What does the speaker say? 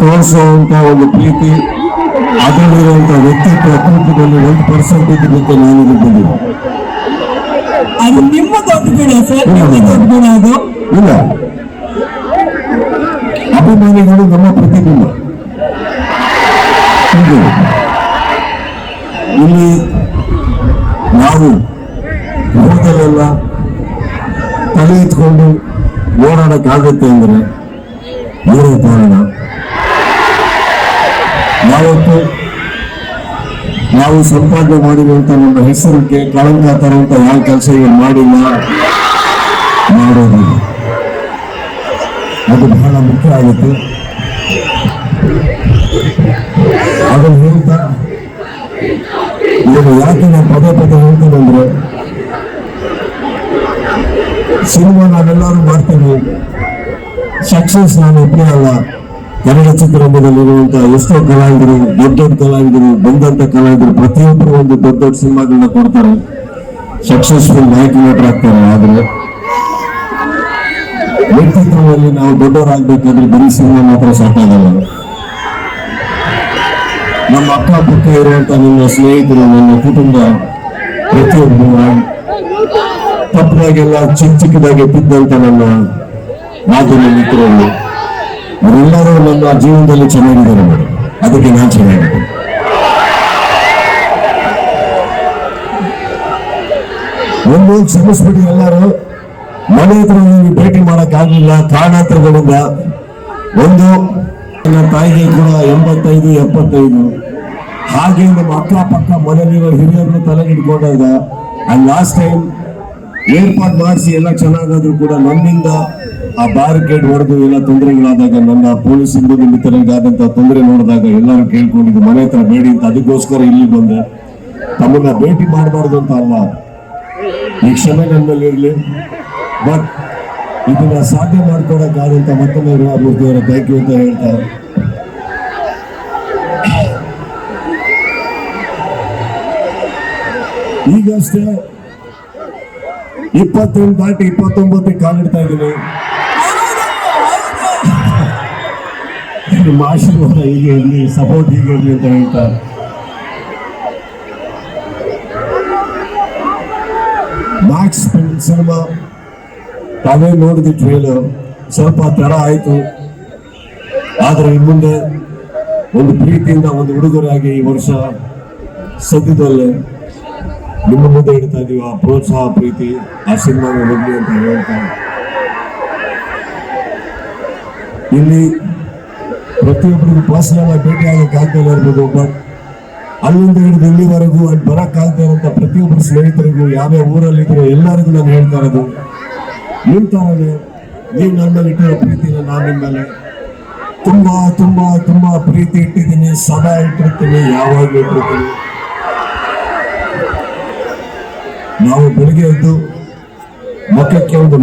ತೋರಿಸುವಂತ ಒಂದು ಪ್ರೀತಿ ಅದರಲ್ಲಿರುವಂತಹ ವ್ಯಕ್ತಿತ್ವ ಅಪರೂಪದಲ್ಲಿ ಒಂದು ಪರ್ಸೆಂಟ್ ಇದ್ದಕ್ಕೆ ನಾನು ಬಂದಿದ್ದೆ ಅದು ನಿಮ್ಮ ದೊಡ್ಡ ಸರ್ ನಿಮ್ಮ ದೊಡ್ಡ ಗುಣ ಅದು. ಇಲ್ಲ. ಅಭಿಮಾನಿಗಳು ನಮ್ಮ ಪ್ರತಿಬಿಂಬ ಇಲ್ಲಿ. ನಾವು ಹೋದಲೆಲ್ಲ ತಲೆ ಇತ್ಕೊಂಡು ಓಡಾಡಕ್ಕಾಗತ್ತೆ ಅಂದ್ರೆ ಇವರೇ ಕಾರಣ ಯಾವತ್ತು ನಾವು ಸಂಪಾದನೆ ಮಾಡಿರುವಂತ ನಮ್ಮ ಹೆಸರಿಗೆ ಕಳಂಕ ತರುವಂತ ಯಾವ ಕೆಲಸ ಈಗ ಮಾಡಿಲ್ಲ, ಮಾಡೋದಿಲ್ಲ. ಅದು ಬಹಳ ಮುಖ್ಯ ಆಗುತ್ತೆ. ಅದನ್ನು ಹೇಳ್ತಾ, ಇದನ್ನು ಯಾಕೆ ನಾನು ಪದೇ ಪದೇ ಹೇಳ್ತೀನಿ ಅಂದ್ರೆ ಸಿನಿಮಾ ನಾವೆಲ್ಲರೂ ಮಾಡ್ತೀವಿ. ಸಕ್ಸಸ್ ನಾನು ಇಬ್ಬರೇ ಅಲ್ಲ. ಕನ್ನಡ ಚಿತ್ರರಂಗದಲ್ಲಿರುವಂತಹ ಎಷ್ಟೋ ಕಲಾವಿದರು, ದೊಡ್ಡ ದೊಡ್ಡ ಕಲಾವಿದರು, ಬಂದಂತ ಕಲಾವಿದರು, ಪ್ರತಿಯೊಬ್ಬರು ಒಂದು ದೊಡ್ಡ ದೊಡ್ಡ ಸಿನಿಮಾಗಳನ್ನ ಕೊಡ್ತಾರೆ. ಸಕ್ಸಸ್ಫುಲ್ ನಾಯಕ ನಟರಾಗ್ತಾರೆ ಆದ್ರೆ ವ್ಯಕ್ತಿತ್ವದಲ್ಲಿ ನಾವು ದೊಡ್ಡವರಾಗಬೇಕಾದ್ರೆ ಬರೀ ಸಿನಿಮಾ ಮಾತ್ರ ಸಾಕಾಗಲ್ಲ. ನಮ್ಮ ಅಕ್ಕಪಕ್ಕ ಇರುವಂತ ನನ್ನ ಸ್ನೇಹಿತರು, ನನ್ನ ಕುಟುಂಬ ಪ್ರತಿಯೊಬ್ಬರು ತಪ್ಪದಾಗೆಲ್ಲ ಚಿಕ್ಕ ಚಿಕ್ಕದಾಗಿ ಬಿದ್ದಂತ ನನ್ನ ಮಾತಿನ ಮಿತ್ರರು ಅವರೆಲ್ಲರೂ ನನ್ನ ಜೀವನದಲ್ಲಿ ಚೆನ್ನಾಗಿದ್ದಾರೆ ನೋಡಿ. ಅದಕ್ಕೆ ನಾನು ಚೆನ್ನಾಗಿದ್ದೀನಿ. ಒಂದು ಸಿಗಿಸ್ಬಿಟ್ಟು ಎಲ್ಲರೂ. ಮನೆ ಹತ್ರ ಭೇಟಿ ಮಾಡಕ್ ಆಗ್ಲಿಲ್ಲ ಕಾರಣಾಂತರಗಳಿಂದ. ಒಂದು, ನನ್ನ ತಾಯಿಗೆ ಕೂಡ ಎಂಬತ್ತೈದು, ಎಪ್ಪತ್ತೈದು. ಹಾಗೆ ನಮ್ಮ ಅಕ್ಕಪಕ್ಕ ಮನೆಯಲ್ಲಿರೋ ಹಿರಿಯರನ್ನು ತಲೆ ಅಲ್ಲಿ ಲಾಸ್ಟ್ ಟೈಮ್ ಏರ್ಪಾಟ್ ಮಾಡಿಸಿ ಎಲ್ಲ ಚೆನ್ನಾಗಾದ್ರೂ ಕೂಡ ನನ್ನಿಂದ ಆ ಬ್ಯಾರಿಕೇಡ್ ಹೊಡೆದು ಎಲ್ಲ ತೊಂದರೆಗಳಾದಾಗ ನನ್ನ ಪೊಲೀಸ್ ಸಿಬ್ಬಂದಿ ಮಿತ್ರರಿಗಾದಂತ ತೊಂದರೆ ನೋಡಿದಾಗ ಎಲ್ಲರೂ ಕೇಳ್ಕೊಂಡಿದ್ದು, ಮನೆ ಹತ್ರ ಬೇಡಿ ಅಂತ ಅದಕ್ಕೋಸ್ಕರ ಇಲ್ಲಿ ಬಂದೆ. ತಮ್ಮನ್ನ ಭೇಟಿ ಮಾಡಬಾರ್ದು ಅಂತ ಅಲ್ಲ. ಈ ಕ್ಷಮೆ ನನ್ನಲ್ಲಿ ಇರಲಿ. ಬಟ್ ಇದನ್ನ ಸಾಧ್ಯ ಮಾಡ್ಕೊಡಕ್ಕಾದಂತ ಮತ್ತೊಮ್ಮೆ ಅವರ ಥ್ಯಾಂಕ್ ಯು ಅಂತ ಹೇಳ್ತಾ ಈಗಷ್ಟೇ ಇಪ್ಪತ್ತೊಂದು ದಾಟಿ ಇಪ್ಪತ್ತೊಂಬತ್ತಕ್ಕೆ ಕಾಲಿಡ್ತಾ ಇದ್ದೀನಿ. ನಿಮ್ಮ ಆಶೀರ್ವಾದ ಹೀಗೆ ಇರಲಿ, ಸಪೋರ್ಟ್ ಹೀಗೆ ಇರಲಿ ಅಂತ ಹೇಳ್ತಾ. ಮ್ಯಾಕ್ಸ್ ಸಿನಿಮಾ ತಾವೇ ನೋಡಿದ ಟ್ರೇಲರ್ ಸ್ವಲ್ಪ ತಡ ಆಯಿತು. ಆದರೆ ಮುಂದೆ ಒಂದು ಪ್ರೀತಿಯಿಂದ ಒಂದು ಹುಡುಗರಾಗಿ ಈ ವರ್ಷ ಸದ್ಯದಲ್ಲೇ ನಿಮ್ಮ ಮುಂದೆ ಇಡ್ತಾ ಇದೀವಿ. ಆ ಪ್ರೋತ್ಸಾಹ, ಪ್ರೀತಿ, ಆ ಸಿನಿಮಾ ಹೋಗ್ಲಿ ಅಂತ ಹೇಳ್ತಾ. ಇಲ್ಲಿ ಪ್ರತಿಯೊಬ್ಬರಿಗೂ ಪರ್ಸನಲ್ ಆಗಿ ಭೇಟಿ ಆಗೋಕೆ ಆಗ್ತಾ ಇರ್ಬೋದು. ಬಟ್ ಅಲ್ಲಿಂದ ಹಿಡಿದು ಇಲ್ಲಿವರೆಗೂ ಅಲ್ಲಿ ಬರಕ್ ಆಗ್ತಾ ಇರೋಂಥ ಪ್ರತಿಯೊಬ್ಬರು ಸ್ನೇಹಿತರಿಗೂ ಯಾವ್ಯಾವ ಊರಲ್ಲಿದ್ರು ಎಲ್ಲರಿಗೂ ನಾನು ಹೇಳ್ತಾ ಇರೋದು ನಿಮ್ ತರನೇ ನೀವು ನನ್ನ ಮೇಲೆ ಇಟ್ಟಿರೋ ಪ್ರೀತಿನ ನಾನು ನಿಮ್ಮ ಮೇಲೆ. ತುಂಬಾ ತುಂಬಾ ತುಂಬಾ ಪ್ರೀತಿ ಇಟ್ಟಿದ್ದೀನಿ, ಸದಾ ಇಟ್ಟಿರ್ತೀನಿ, ಯಾವಾಗಲೂ ಇಟ್ಟಿರ್ತೀನಿ. ನಾವು ಬೆಳಿಗ್ಗೆ ಎದ್ದು ಮುಖಕ್ಕೆ ಒಂದು